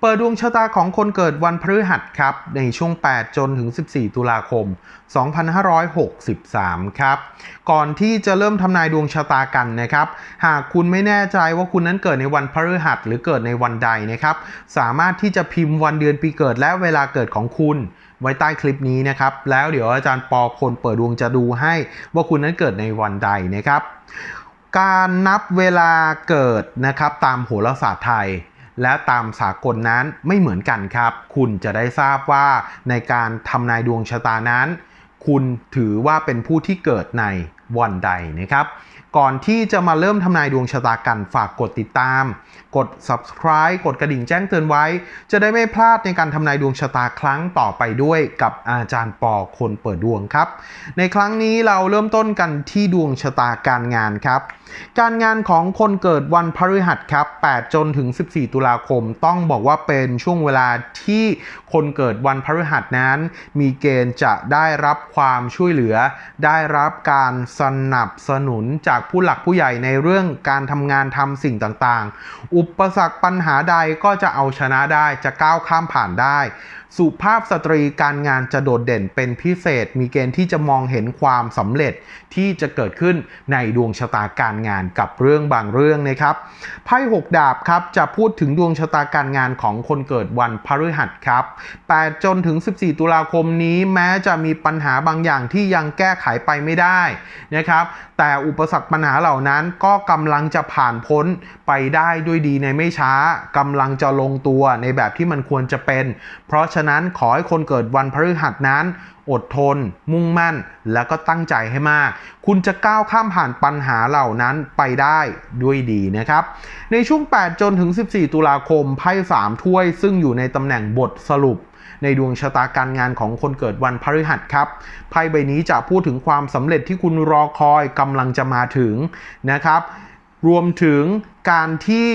เปิดดวงชะตาของคนเกิดวันพฤหัสครับ ในช่วง 8 จนถึง 14 ตุลาคม 2563 ครับ ก่อนที่จะเริ่มทำนายดวงชะตากันนะครับ หากคุณไม่แน่ใจว่าคุณนั้นเกิดในวันพฤหัสหรือเกิดในวันใดนะครับ สามารถที่จะพิมพ์วันเดือนปีเกิดและเวลาเกิดของคุณไว้ใต้คลิปนี้นะครับ แล้วเดี๋ยวอาจารย์ปอคนเปิดดวงจะดูให้ว่าคุณนั้นเกิดในวันใดนะครับ การนับเวลาเกิดนะครับตามโหราศาสตร์ไทย และตามสากลนั้นไม่เหมือนกันครับ คุณจะได้ทราบว่าในการทำนายดวงชะตานั้น คุณถือว่าเป็นผู้ที่เกิดในวันใดนะครับ ก่อนที่จะมาเริ่มทำนายดวงชะตากันฝากกดติดตาม กด subscribe กดกระดิ่งแจ้งเตือนไว้ จะได้ไม่พลาดในการทำนายดวงชะตาครั้งต่อไปด้วยกับอาจารย์ปอคนเปิดดวงครับ ในครั้งนี้เราเริ่มต้นกันที่ดวงชะตาการงานครับ การงานของคนเกิดวันพฤหัสครับ 8 จนถึง 14 ตุลาคม ต้องบอกว่าเป็นช่วงเวลาที่คนเกิดวันพฤหัสนั้น มีเกณฑ์จะได้รับความช่วยเหลือ ได้รับการสนับสนุนจากผู้หลักผู้ใหญ่ในเรื่องการทำงานทำสิ่งต่างๆ อุปสรรคปัญหาใดก็จะเอาชนะได้จะก้าวข้ามผ่านได้ สุภาพสตรีการงานจะโดดเด่นเป็นพิเศษ มีเกณฑ์ที่จะมองเห็นความสำเร็จที่จะเกิดขึ้นในดวงชะตาการงานกับเรื่องบางเรื่องนะครับไพ่6ดาบครับจะพูดถึงดวงชะตาการงานของคนเกิดวันพฤหัสครับ8จนถึง 14 ตุลาคมนี้แม้จะมีปัญหาบางอย่างที่ยังแก้ไขไปไม่ได้นะครับ แต่อุปสรรคปัญหาเหล่านั้นก็กำลังจะผ่านพ้นไปได้ด้วยดีในไม่ช้ากำลังจะลงตัวในแบบที่มันควรจะเป็น เพราะฉะนั้นขอให้คนเกิดวันพฤหัสนั้น อดทน มุ่งมั่น แล้วก็ตั้งใจให้มาก คุณจะก้าวข้ามผ่านปัญหาเหล่านั้นไปได้ด้วยดีนะครับ ในช่วง 8 จนถึง 14 ตุลาคมไพ่3ถ้วยซึ่งอยู่ในตำแหน่งบทสรุป ในดวงชะตาการงานของคนเกิดวันพฤหัสครับไพ่ใบนี้จะพูดถึงความสำเร็จที่คุณรอคอยกำลังจะมาถึงนะครับ รวมถึงการที่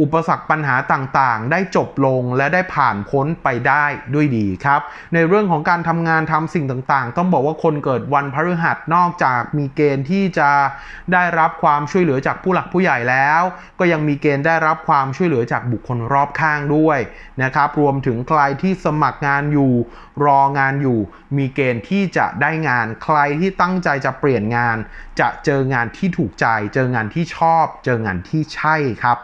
อุปสรรคปัญหาต่างๆ ได้จบลงและได้ผ่านพ้นไปได้ด้วยดีครับ ในเรื่องของการทำงานทำสิ่งต่างๆ ต้องบอกว่าคนเกิดวันพฤหัสนอกจากมีเกณฑ์ที่จะได้รับความช่วยเหลือจากผู้หลักผู้ใหญ่แล้ว ก็ยังมีเกณฑ์ได้รับความช่วยเหลือจากบุคคลรอบข้างด้วยนะครับ รวมถึงใครที่สมัครงานอยู่ รองานอยู่ มีเกณฑ์ที่จะได้งาน ใครที่ตั้งใจจะเปลี่ยนงาน จะเจองานที่ถูกใจ เจองานที่ชอบ เจองานที่ใช่ครับ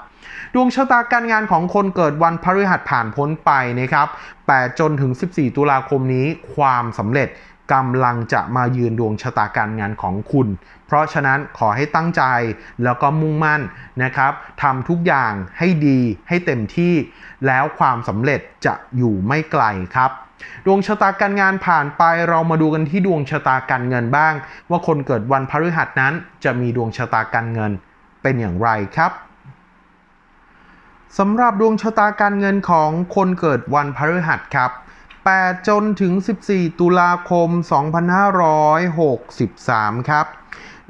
ดวงชะตาการงานของคนเกิดวันพฤหัสผ่านพ้นไปนะครับ8จนถึง 14 ตุลาคมนี้ความสำเร็จกำลังจะมายืนดวงชะตาการงานของคุณ เพราะฉะนั้นขอให้ตั้งใจแล้วก็มุ่งมั่นนะครับทำทุกอย่างให้ดีให้เต็มที่ แล้วความสำเร็จจะอยู่ไม่ไกลครับดวงชะตาการงานผ่านไปเรามาดูกันที่ดวงชะตาการเงินบ้าง ว่าคนเกิดวันพฤหัสนั้นจะมีดวงชะตาการเงินเป็นอย่างไรครับ สำหรับดวงชะตาการเงินของคนเกิดวันพฤหัสครับ 8 จนถึง 14 ตุลาคม 2563 ครับ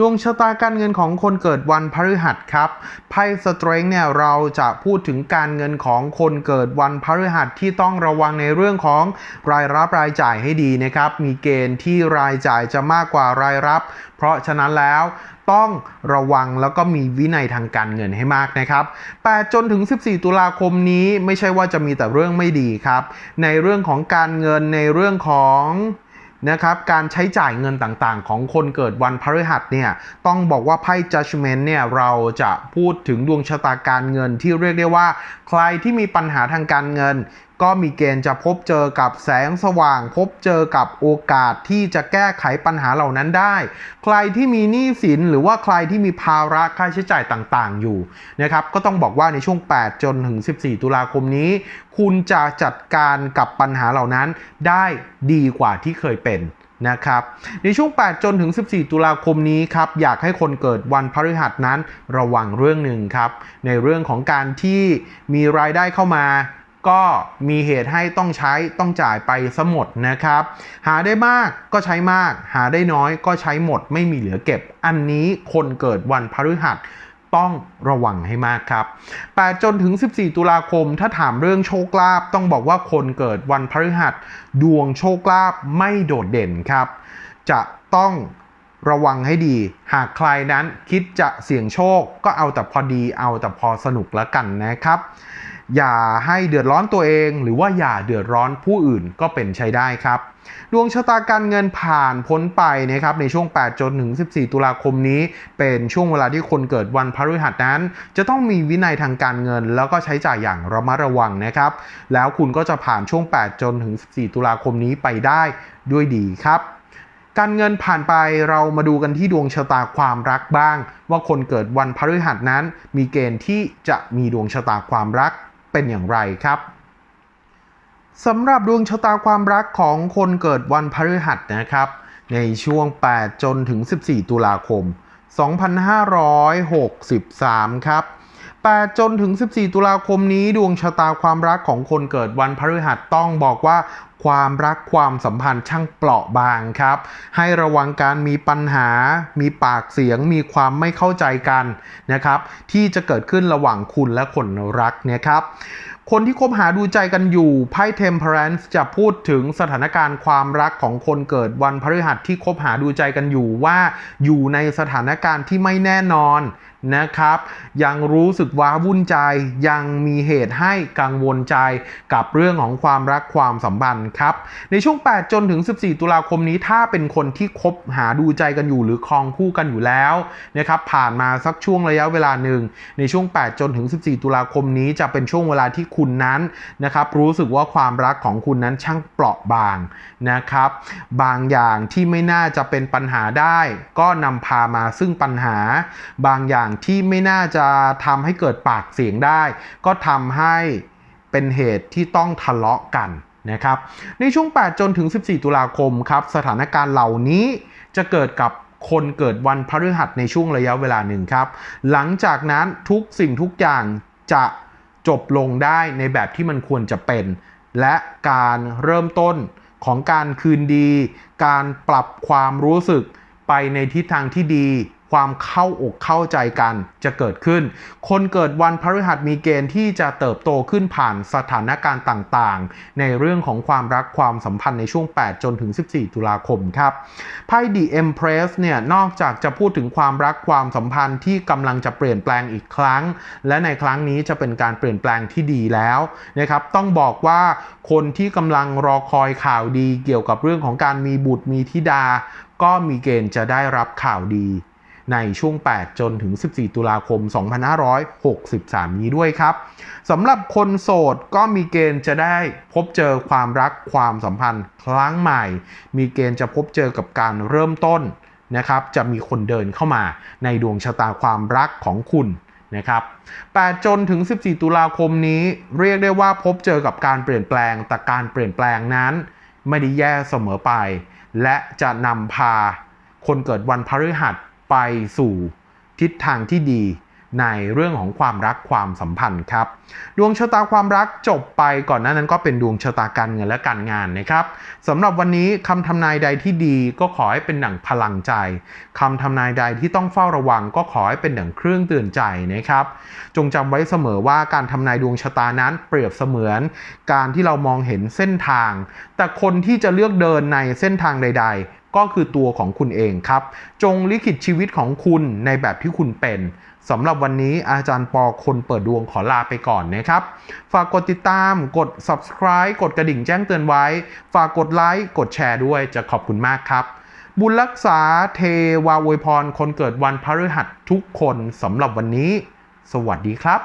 ดวงชะตาการเงินของคนเกิดวันพฤหัสครับไพ่สเตรงเนี่ยเราจะพูดถึงการเงินของคนเกิดวันพฤหัสที่ต้องระวังในเรื่องของรายรับรายจ่ายให้ดีนะครับ มีเกณฑ์ที่รายจ่ายจะมากกว่ารายรับ เพราะฉะนั้นแล้วต้องระวังแล้วก็มีวินัยทางการเงินให้มากนะครับ 8 จนถึง 14 ตุลาคมนี้ไม่ใช่ว่าจะมีแต่เรื่องไม่ดีครับ ในเรื่องของการเงินในเรื่องของ นะครับการใช้จ่ายเงินต่างๆ ของคนเกิดวันพฤหัสเนี่ยต้องบอกว่าไพ่ judgment เนี่ยเราจะพูดถึงดวงชะตาการเงินที่เรียกได้ว่า ใครที่มีปัญหาทางการเงิน ก็มีเกณฑ์จะพบเจอกับแสงสว่าง พบเจอกับโอกาสที่จะแก้ไขปัญหาเหล่านั้นได้ ใครที่มีหนี้สินหรือว่าใครที่มีภาระค่าใช้จ่ายต่างๆ อยู่นะครับก็ต้องบอกว่าในช่วง 8 จนถึง 14 ตุลาคมนี้ คุณจะจัดการกับปัญหาเหล่านั้นได้ดีกว่าที่เคยเป็นนะครับในช่วง 8 จนถึง 14 ตุลาคมนี้ครับอยากให้คนเกิดวันพฤหัสนั้นระวังเรื่องหนึ่งครับ ในเรื่องของการที่มีรายได้เข้ามา ก็มีเหตุให้ต้องใช้ต้องจ่ายไปสมดนะครับ หาได้มากก็ใช้มาก หาได้น้อยก็ใช้หมด ไม่มีเหลือเก็บ อันนี้คนเกิดวันพฤหัสต้องระวังให้มากครับ 8 จนถึง 14 ตุลาคม ถ้าถามเรื่องโชคลาภต้องบอกว่าคนเกิดวันพฤหัส ดวงโชคลาภไม่โดดเด่นครับ จะต้องระวังให้ดี หากใครนั้นคิดจะเสี่ยงโชคก็เอาแต่พอดี เอาแต่พอสนุกแล้วกันนะครับ อย่าให้เดือดร้อนตัวเอง หรือว่าอย่าเดือดร้อนผู้อื่นก็เป็นใช้ได้ครับ ดวงชะตาการเงินผ่านพ้นไปนะครับในช่วง 8 จนถึง 14 ตุลาคมนี้ เป็นช่วงเวลาที่คนเกิดวันพฤหัสนั้น จะต้องมีวินัยทางการเงิน แล้วก็ใช้จ่ายอย่างระมัดระวังนะครับ แล้วคุณก็จะผ่านช่วง 8 จนถึง 14 ตุลาคมนี้ไปได้ด้วยดีครับการเงินผ่านไปเรามาดูกันที่ดวงชะตาความรักบ้าง ว่าคนเกิดวันพฤหัสนั้นมีเกณฑ์ที่จะมีดวงชะตาความรัก เป็นอย่างไรครับสำหรับดวงชะตาความรักของคนเกิดวันพฤหัสนะครับ ในช่วง 8 จนถึง 14 ตุลาคม 2563 ครับ 8 จนถึง 14 ตุลาคมนี้ดวงชะตาความรักของคนเกิดวันพฤหัสต้องบอกว่าความรักความสัมพันธ์ช่างเปราะบางครับ ให้ระวังการมีปัญหา มีปากเสียง มีความไม่เข้าใจกันนะครับ ที่จะเกิดขึ้นระหว่างคุณและคนรักนะครับคนที่คบหาดูใจกันอยู่ไพ่ Temperance จะพูดถึงสถานการณ์ความรักของคนเกิดวันพฤหัสที่คบหาดูใจกันอยู่ว่า อยู่ในสถานการณ์ที่ไม่แน่นอน นะครับ ยังรู้สึกว้าวุ่นใจ ยังมีเหตุให้กังวลใจกับเรื่องของความรักความสัมพันธ์ครับ ในช่วง 8 จนถึง 14 ตุลาคมนี้ถ้าเป็นคนที่คบหาดูใจกันอยู่หรือครองคู่กันอยู่แล้วนะครับผ่านมาสักช่วงระยะเวลาหนึ่ง ในช่วง 8 จนถึง 14 ตุลาคมนี้จะเป็นช่วงเวลาที่คุณนั้นนะครับรู้สึกว่าความรักของคุณนั้นช่างเปราะบางนะครับ บางอย่างที่ไม่น่าจะเป็นปัญหาได้ ก็นำพามาซึ่งปัญหาบางอย่างที่ไม่น่าจะทำให้เกิดปากเสียงได้ ก็ทำให้เป็นเหตุที่ต้องทะเลาะกันนะครับ ในช่วง 8 จนถึง 14 ตุลาคมครับ สถานการณ์เหล่านี้จะเกิดกับคนเกิดวันพฤหัสในช่วงระยะเวลาหนึ่งครับ หลังจากนั้นทุกสิ่งทุกอย่างจะจบลงได้ในแบบที่มันควรจะเป็น และการเริ่มต้นของการคืนดี การปรับความรู้สึกไปในทิศทางที่ดี ความเข้าอกเข้าใจกันจะเกิดขึ้น คนเกิดวันพฤหัสมีเกณฑ์ที่จะเติบโตขึ้นผ่านสถานการณ์ต่างๆ ในเรื่องของความรักความสัมพันธ์ในช่วง 8 จนถึง 14 ตุลาคมครับ ไพ่ The Empress เนี่ยนอกจากจะพูดถึงความรักความสัมพันธ์ที่กำลังจะเปลี่ยนแปลงอีกครั้ง และในครั้งนี้จะเป็นการเปลี่ยนแปลงที่ดีแล้วนะครับ ต้องบอกว่าคนที่กำลังรอคอยข่าวดีเกี่ยวกับเรื่องของการมีบุตรมีธิดา ก็มีเกณฑ์จะได้รับข่าวดี ในช่วง 8 จนถึง 14 ตุลาคม 2563 นี้ด้วยครับสำหรับคนโสดก็มีเกณฑ์จะได้พบเจอความรักความสัมพันธ์ครั้งใหม่ มีเกณฑ์จะพบเจอกับการเริ่มต้นนะครับ จะมีคนเดินเข้ามาในดวงชะตาความรักของคุณนะครับ 8 จนถึง 14 ตุลาคมนี้เรียกได้ว่าพบเจอกับการเปลี่ยนแปลง แต่การเปลี่ยนแปลงนั้น ไม่ได้แย่เสมอไป และจะนำพาคนเกิดวันพฤหัส ไปสู่ทิศทางที่ดี ในเรื่องของความรักความสัมพันธ์ครับ ดวงชะตาความรักจบไปก่อนหน้านั้นก็เป็นดวงชะตาการเงินและการงานนะครับสำหรับวันนี้คำทำนายใดที่ดีก็ขอให้เป็นหนังพลังใจคำทำนายใดที่ต้องเฝ้าระวัง ก็ขอให้เป็นหนังเครื่องเตือนใจนะครับ จงจำไว้เสมอว่าการทำนายดวงชะตานั้นเปรียบเสมือน การที่เรามองเห็นเส้นทาง แต่คนที่จะเลือกเดินในเส้นทางใด ๆ ก็คือตัวของคุณเองครับ จงลิขิตชีวิตของคุณในแบบที่คุณเป็น สำหรับวันนี้อาจารย์ปอคนเปิดดวงขอลาไปก่อนนะครับ ฝากกดติดตาม กด subscribe กดกระดิ่งแจ้งเตือนไว้ ฝากกดไลค์ กดแชร์ด้วยจะขอบคุณมากครับ บุญรักษาเทวาอวยพร คนเกิดวันพฤหัสทุกคนสำหรับวันนี้ สวัสดีครับ